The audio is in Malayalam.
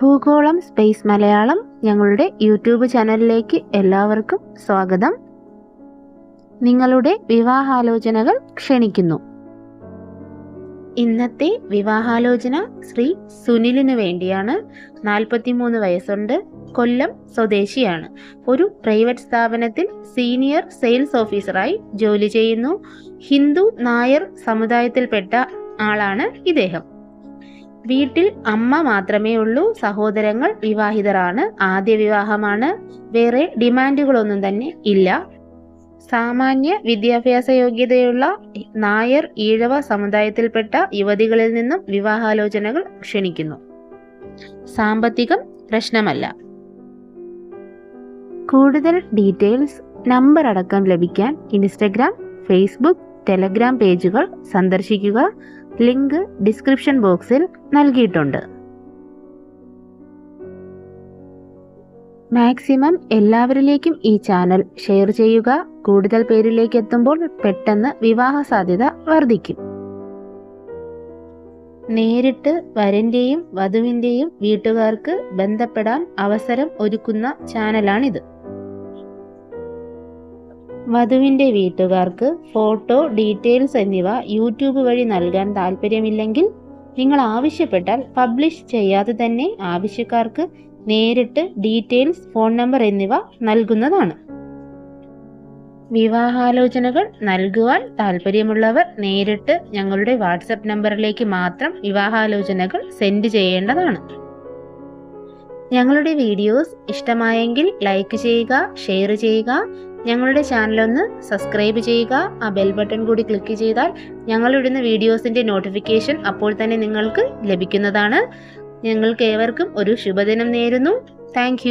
ഭൂഗോളം സ്പേസ് മലയാളം ഞങ്ങളുടെ യൂട്യൂബ് ചാനലിലേക്ക് എല്ലാവർക്കും സ്വാഗതം. നിങ്ങളുടെ വിവാഹാലോചനകൾ ക്ഷണിക്കുന്നു. ഇന്നത്തെ വിവാഹാലോചന ശ്രീ സുനിലിന് വേണ്ടിയാണ്. നാൽപ്പത്തിമൂന്ന് വയസ്സുണ്ട് കൊല്ലം സ്വദേശിയാണ്. ഒരു പ്രൈവറ്റ് സ്ഥാപനത്തിൽ സീനിയർ സെയിൽസ് ഓഫീസറായി ജോലി ചെയ്യുന്നു. ഹിന്ദു നായർ സമുദായത്തിൽപ്പെട്ട ആളാണ് ഇദ്ദേഹം. വീട്ടിൽ അമ്മ മാത്രമേ ഉള്ളൂ സഹോദരങ്ങൾ വിവാഹിതരാണ് ആദ്യ വിവാഹമാണ് വേറെ ഡിമാൻഡുകളൊന്നും തന്നെ ഇല്ല. സാമാന്യ വിദ്യാഭ്യാസ യോഗ്യതയുള്ള നായർ ഈഴവ സമുദായത്തിൽപ്പെട്ട യുവതികളിൽ നിന്നും വിവാഹാലോചനകൾ ക്ഷണിക്കുന്നു. സാമ്പത്തികം പ്രശ്നമല്ല. കൂടുതൽ ഡീറ്റെയിൽസ് നമ്പർ അടക്കം ലഭിക്കാൻ ഇൻസ്റ്റഗ്രാം ഫേസ്ബുക്ക് ടെലഗ്രാം പേജുകൾ സന്ദർശിക്കുക. ലിങ്ക് ഡിസ്ക്രിപ്ഷൻ ബോക്സിൽ നൽകിയിട്ടുണ്ട്. മാക്സിമം എല്ലാവരിലേക്കും ഈ ചാനൽ ഷെയർ ചെയ്യുക കൂടുതൽ പേരിലേക്ക് എത്തുമ്പോൾ പെട്ടെന്ന് വിവാഹ സാധ്യത വർദ്ധിക്കും. നേരിട്ട് വരന്റെയും വധുവിന്റെയും വീട്ടുകാർക്ക് ബന്ധപ്പെടാൻ അവസരം ഒരുക്കുന്ന ചാനലാണിത്. വധുവിന്റെ വീട്ടുകാർക്ക് ഫോട്ടോ ഡീറ്റെയിൽസ് എന്നിവ യൂട്യൂബ് വഴി നൽകാൻ താല്പര്യമില്ലെങ്കിൽ നിങ്ങൾ ആവശ്യപ്പെട്ടാൽ പബ്ലിഷ് ചെയ്യാതെ തന്നെ ആവശ്യക്കാർക്ക് നേരിട്ട് ഡീറ്റെയിൽസ് ഫോൺ നമ്പർ എന്നിവ നൽകുന്നതാണ്. വിവാഹാലോചനകൾ നൽകുവാൻ താല്പര്യമുള്ളവർ നേരിട്ട് ഞങ്ങളുടെ വാട്സപ്പ് നമ്പറിലേക്ക് മാത്രം വിവാഹാലോചനകൾ സെൻഡ് ചെയ്യേണ്ടതാണ്. ഞങ്ങളുടെ വീഡിയോസ് ഇഷ്ടമായെങ്കിൽ ലൈക്ക് ചെയ്യുക ഷെയർ ചെയ്യുക ഞങ്ങളുടെ ചാനൽ ഒന്ന് സബ്സ്ക്രൈബ് ചെയ്യുക ആ ബെൽ ബട്ടൺ കൂടി ക്ലിക്ക് ചെയ്താൽ ഞങ്ങളിടുന്ന വീഡിയോസിന്റെ നോട്ടിഫിക്കേഷൻ അപ്പോൾ തന്നെ നിങ്ങൾക്ക് ലഭിക്കുന്നതാണ്. ഞങ്ങൾക്ക് ഏവർക്കും ഒരു ശുഭദിനം നേരുന്നു. താങ്ക്